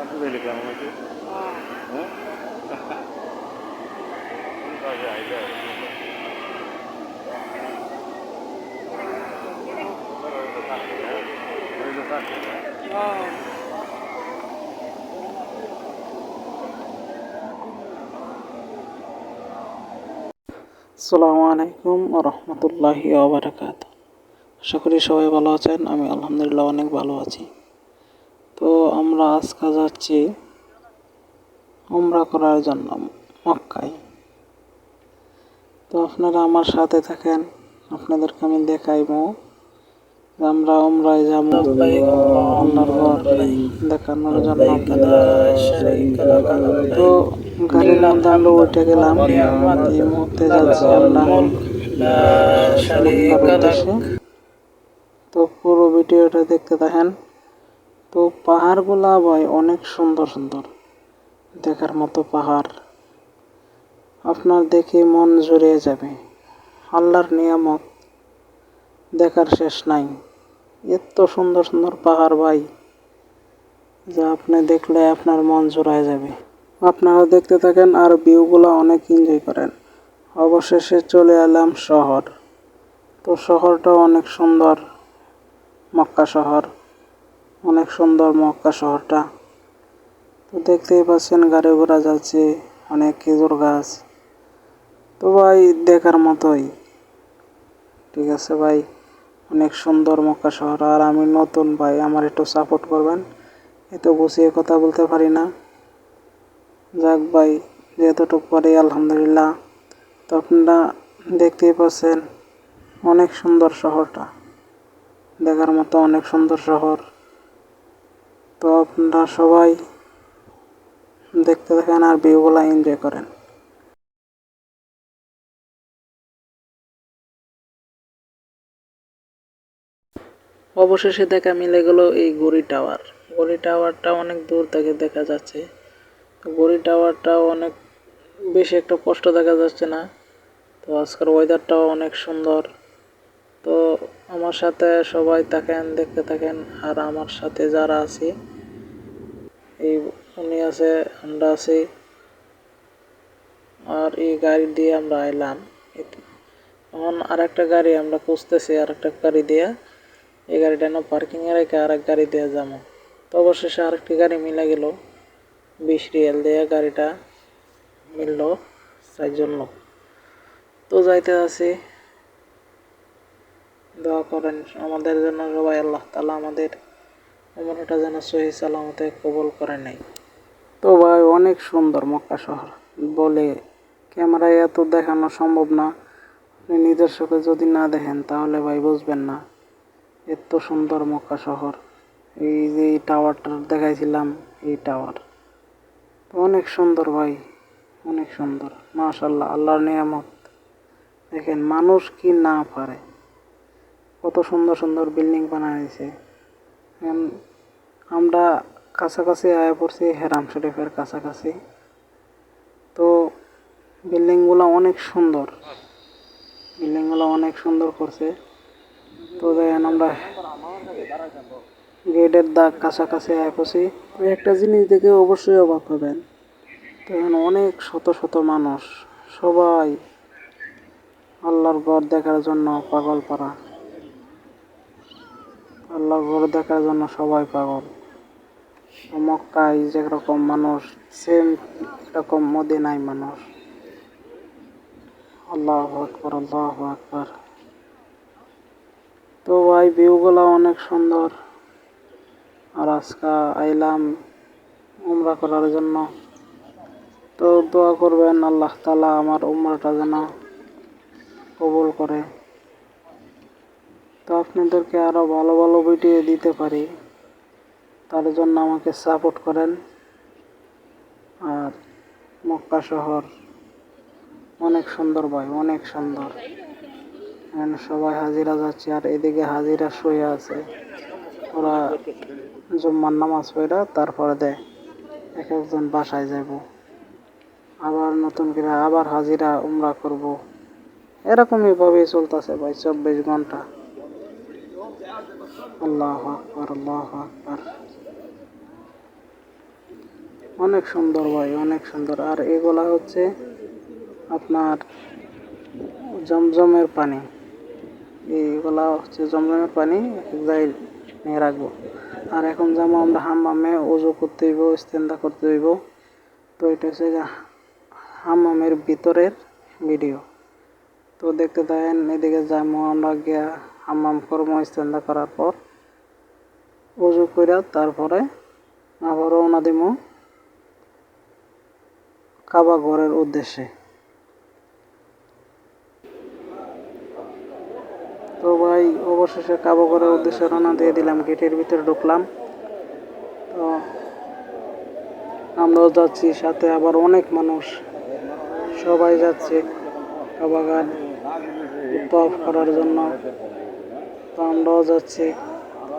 দিলে কেমন হয়েছে হ্যাঁ হ্যাঁ? হ্যাঁ? আসসালামু আলাইকুম রহমতুল্লাহি আশা করি সবাই ভালো আছেন, আমি আলহামদুলিল্লাহ অনেক ভালো আছি আমরা আজকে যাচ্ছি উমরা করার জন্য মক্কায়। তো আপনারা আমার সাথে থাকেন, আপনাদেরকে আমি দেখাইব আমরা উমরায় যাব আল্লাহর ঘর দেখানোর জন্য তো গাড়ির নাম আমরা উঠে গেলাম, এই মুহূর্তে যাচ্ছি আমরা তো পুরো ভিডিওটা দেখতে থাকেন। তো পাহাড়গুলা ভাই অনেক সুন্দর সুন্দর। দেখার মতো পাহাড়। আপনার দেখে মন জুড়িয়ে যাবে। আল্লাহর নিয়ামত দেখার শেষ নাই। এত সুন্দর সুন্দর পাহাড় ভাই, যা আপনি দেখলে আপনার মন জোড়ায় যাবে। আপনারা দেখতে থাকেন আর ভিউগুলো অনেক এনজয় করেন। অবশেষে চলে এলাম শহর। তো শহরটা অনেক সুন্দর। মক্কা শহর। অনেক সুন্দর মক্কা শহরটা। তো দেখতেই পাচ্ছেন গাড়ি ঘোড়া যাচ্ছে, অনেক খেজুর গাছ। তো ভাই, দেখার মতোই। ঠিক আছে ভাই, অনেক সুন্দর মক্কা শহর। আর আমি নতুন ভাই, আমার একটু সাপোর্ট করবেন। এত গুছিয়ে কথা বলতে পারি না। যাক ভাই, যেতটুকু পারি, আলহামদুলিল্লাহ। তো আপনারা দেখতেই পাচ্ছেন, অনেক সুন্দর শহরটা। দেখার মতো অনেক সুন্দর শহর। তো আপনারা সবাই দেখতে থাকেন আর ভিউগুলো এনজয় করেন। অবশেষে দেখা মিলে গেল এই গড়ি টাওয়ার। গড়ি টাওয়ারটা অনেক দূর থেকে দেখা যাচ্ছে। গড়ি টাওয়ারটাও অনেক বেশি একটা কষ্ট দেখা যাচ্ছে না। তো আজকের ওয়েদারটাও অনেক সুন্দর। তো আমার সাথে সবাই থাকেন, দেখতে থাকেন, আর আমার সাথে যারা আছে এই উনি আছে, আমরা আছি। আর এই গাড়ি দিয়ে আমরা আইলাম। এখন আর একটা গাড়ি আমরা খুঁজতেছি আর একটা গাড়ি দিয়ে। এই গাড়িটা না পার্কিং এ রেখে আর এক গাড়ি দিয়ে যাব। তো অবশেষে আরেকটি গাড়ি মিলে গেল। বিশ রিয়াল দিয়ে গাড়িটা মিললো চারজন লোক। তো যাইতে আছি। দোয়া করেন আমাদের জন্য সবাই, আল্লাহ তালা আমাদের উমরাটা যেন সহি সালামতে কবল করে নেই। তো ভাই, অনেক সুন্দর মক্কা শহর। বলে ক্যামেরায় এত দেখানো সম্ভব না। আপনি নিজের চোখে যদি না দেখেন, তাহলে ভাই বুঝবেন না। এত সুন্দর মক্কা শহর। এই যে এই টাওয়ারটা দেখাইছিলাম, এই টাওয়ার। তো অনেক সুন্দর ভাই, অনেক সুন্দর। মাশাল্লাহ আল্লাহর নিয়ামত। দেখেন, মানুষ কি না পারে। কত সুন্দর সুন্দর বিল্ডিং বানাইছে। আমরা কাছাকাছি আয়া পড়ছি হেরাম শরীফের কাছাকাছি। তো বিল্ডিংগুলো অনেক সুন্দর। বিল্ডিংগুলো অনেক সুন্দর করছে। তো দেখেন আমরা গেটের দাগ কাছাকাছি আয় পড়ছি। তো একটা জিনিস দেখে অবশ্যই অবাক হবেন। তো এখানে অনেক শত শত মানুষ। সবাই আল্লাহর ঘর দেখার জন্য পাগল পারা। আল্লাহর ঘর দেখার জন্য সবাই পাগল। মক্কায় যেরকম মানুষ সেম এরকম মদিনায় মানুষ। আল্লাহ আকবর আল্লাহ আকবর। তো ভাই, ভিউগুলো অনেক সুন্দর। আর আজকে আইলাম উমরা করার জন্য। তো দোয়া করবেন আল্লাহ তালা আমার উমরাটা যেন কবুল করে। তো আপনাদেরকে আরও ভালো ভালো ভিডিও দিতে পারি। তার জন্য আমাকে সাপোর্ট করেন। আর মক্কা শহর অনেক সুন্দর ভাই, অনেক সুন্দর। সবাই হাজিরা যাচ্ছে, আর এদিকে হাজিরা শুয়ে আছে। ওরা জুম্মার নামাজ পড়া, তারপরে দেয় এক একজন বাসায় যাব আবার নতুন করে আবার হাজিরা, উমরা করব। এরকমই ভাবেই চলতেছে ভাই, চব্বিশ ঘণ্টা। আল্লাহ আকবর আল্লাহ আকবর। অনেক সুন্দর ভাই, অনেক সুন্দর। আর এগুলা হচ্ছে আপনার জমজমের পানি। এইগুলা হচ্ছে জমজমের পানি জায়গায় নিয়ে রাখব। আর এখন যাব আমরা হাম্মামে ওজু করতে হইব, ইস্তেন্দা করতে হইব। তো এটা হচ্ছে হাম্মামের ভিতরের ভিডিও। তো দেখতে থাকেন, এদিকে যাব আমরা গিয়া হাম্মাম করব ইস্তেন্দা করার পর উজু কইরা তারপরে আবার রওনা দিব কাবা ঘরের উদ্দেশ্যে। তো ভাই, অবশেষে কাবা ঘরের উদ্দেশ্যে রওনা দিয়ে দিলাম, গেটের ভিতরে ঢুকলাম। তো আমরাও যাচ্ছি, সাথে আবার অনেক মানুষ। সবাই যাচ্ছে কাবা ঘাট তফ করার জন্য। আমরাও যাচ্ছি,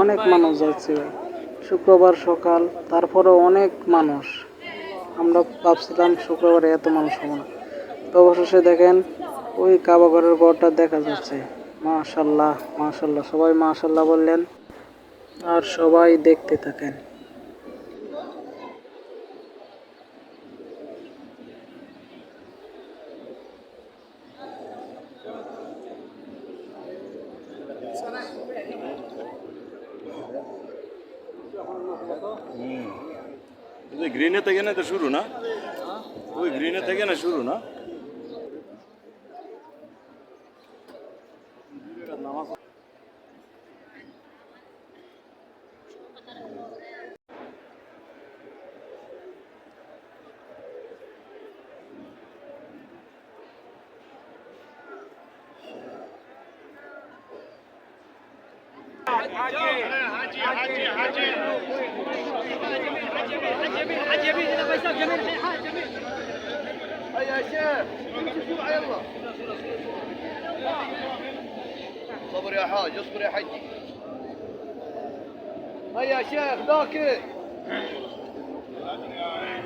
অনেক মানুষ যাচ্ছে। শুক্রবার সকাল তারপরে অনেক মানুষ। আমরা ভাবছিলাম শুক্রবারে এত মানুষ হবে না। তো অবশেষে দেখেন, ওই কাবাঘরের ঘরটা দেখা যাচ্ছে। মাশাল্লাহ মাশাল্লাহ, সবাই মাশাল্লাহ বললেন। আর সবাই দেখতে থাকেন ওই গ্রিনে থেকে না তো শুরু না? ওই গ্রিনে থেকে না শুরু না? صبر يا حاج اصبر يا حجي. هيا يا شيخ ذاكر.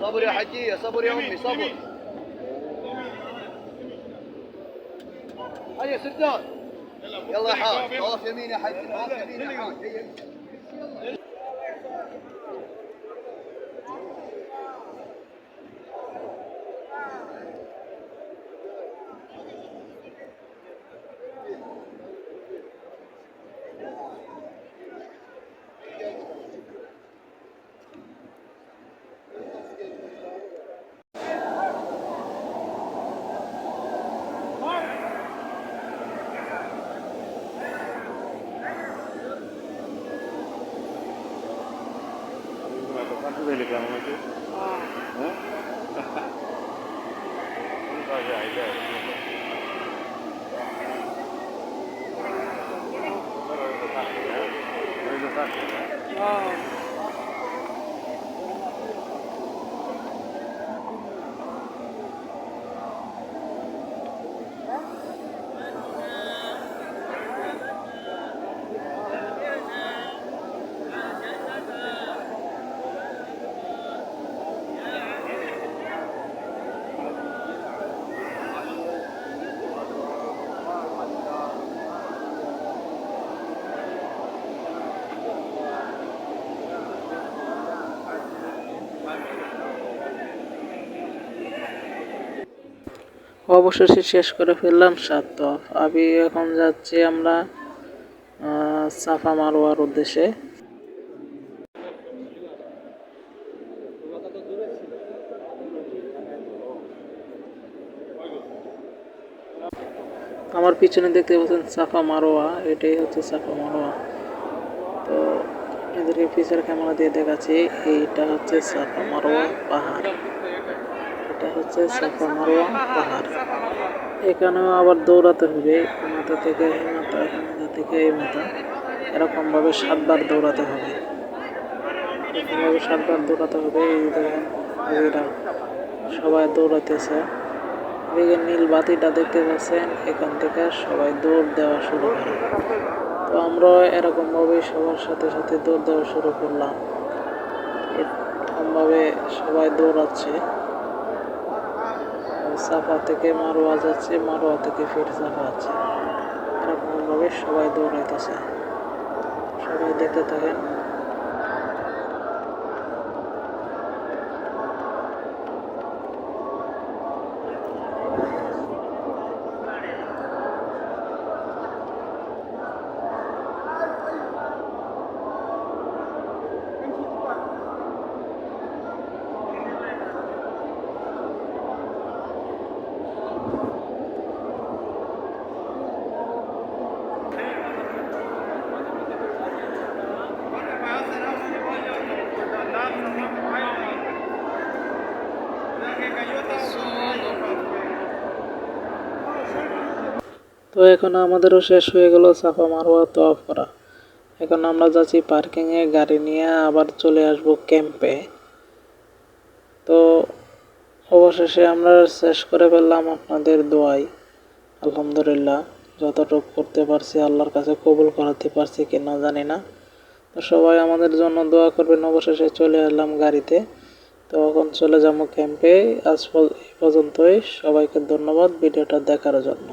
صبر يا حجية صبر يا أمي صبر. هيا سداد يلا يا حاج يمين يا طواف يمين يا حاج. Quanto dele কেমন আছে হ্যাঁ কাজে আইলে অবশেষে শেষ করে ফেললাম সাত তফ আমি এখন যাচ্ছি আমরা সাফা মারোয়ার উদ্দেশ্যে। আমার পিছনে দেখতে পাচ্ছেন সাফা মারোয়া এটাই হচ্ছে সাফা মারোয়া তো এদেরকে পিছের ক্যামেরা দিয়ে দেখাচ্ছি, এইটা হচ্ছে সাফা মারোয়া পাহাড়। এটা হচ্ছে সাফা মারোয়া পাহাড় এখানেও আবার দৌড়াতে হবে, মাথা থেকে এই মাথা মাথা থেকে এই মাথা। এরকমভাবে সাতবার দৌড়াতে হবে। এরকমভাবে সাতবার দৌড়াতে হবে, এই দেখেন এরা সবাই দৌড়াতেছে। এদিকে নীল বাতিটা দেখতে পাচ্ছেন, এখান থেকে সবাই দৌড় দেওয়া শুরু করে। তো আমরা এরকমভাবে সবার সাথে সাথে দৌড় দেওয়া শুরু করলাম। এরকমভাবে সবাই দৌড়াচ্ছে। সাফা থেকে মারোয়া যাচ্ছে, মারোয়া থেকে ফের সাফা আছে। এরকমভাবে সবাই দৌড়াইতেছে। সবাই দেখতে থাকেন। তো এখন আমাদেরও শেষ হয়ে গেল সাফা মারোয়া তওয়াফ করা এখন আমরা যাচ্ছি পার্কিংয়ে, গাড়ি নিয়ে আবার চলে আসব ক্যাম্পে। তো অবশেষে আমরা শেষ করে ফেললাম আপনাদের দোয়াই। আলহামদুলিল্লাহ, যতটুকু করতে পারছি আল্লাহর কাছে কবুল করাতে পারছি কি না জানি না। তো সবাই আমাদের জন্য দোয়া করবেন, অবশেষে চলে এলাম গাড়িতে। তো এখন চলে যাব ক্যাম্পে। আজ পর্যন্তই, সবাইকে ধন্যবাদ ভিডিওটা দেখার জন্য।